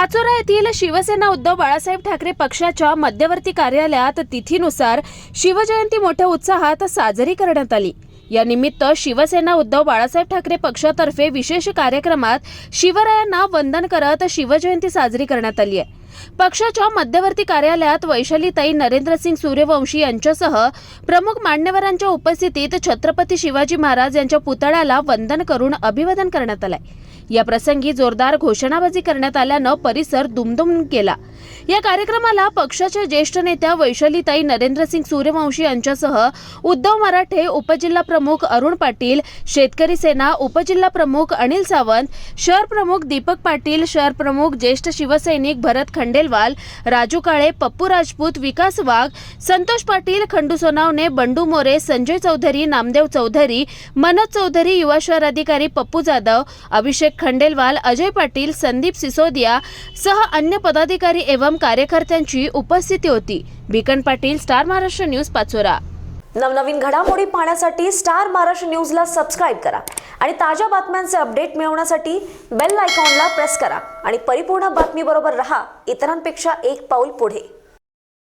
पाचोरा येथील शिवसेना उद्धव बाळासाहेब ठाकरे पक्षाच्या मध्यवर्ती कार्यालयात तिथीनुसार शिवजयंती मोठ्या उत्साहात साजरी करण्यात आली. या निमित्त शिवसेना उद्धव बाळासाहेब ठाकरे पक्षातर्फे विशेष कार्यक्रमात शिवरायांना वंदन करत शिवजयंती साजरी करण्यात आली आहे. पक्षाच्या मध्यवर्ती कार्यालयात वैशालीताई नरेंद्रसिंग सूर्यवंशी यांच्यासह प्रमुख मान्यवरांच्या उपस्थितीत छत्रपती शिवाजी महाराज यांच्या पुतळ्याला वंदन करून अभिवादन करण्यात आलंय. या प्रसंगी जोरदार घोषणाबाजी करण्यात आल्यानं परिसर दुमदुम केला. या कार्यक्रमाला पक्षाच्या ज्येष्ठ नेत्या वैशालीताई नरेंद्रसिंग सूर्यवंशी यांच्यासह उद्धव मराठे उपजिल्हा प्रमुख अरुण पाटील शेतकरी सेना उपजिल्हा प्रमुख अनिल सावंत शहर प्रमुख दीपक पाटील शहर प्रमुख ज्येष्ठ शिवसैनिक भरत खंडेलवाल राजू काळे पप्पू राजपूत विकास वाघ संतोष पाटील खंडू सोनावणे बंडू मोरे संजय चौधरी नामदेव चौधरी मनोज चौधरी युवा शहर अधिकारी पप्पू जाधव अभिषेक खंडेलवाल अजय पाटील संदीप सिसोदिया सह अन्य पदाधिकारी एवं कार्यकर्त्यांची उपस्थिती होती. Bikan Patil Star Maharashtra News Pachora. नवनवीन घडामोडी पाहण्यासाठी स्टार महाराष्ट्र न्यूजला सबस्क्राईब करा आणि ताज्या बातम्यांचे अपडेट मिळवण्यासाठी बेल आयकॉनला प्रेस करा. आणि परिपूर्ण बातमीबरोबर रहा. इतरांपेक्षा एक पाऊल पुढे.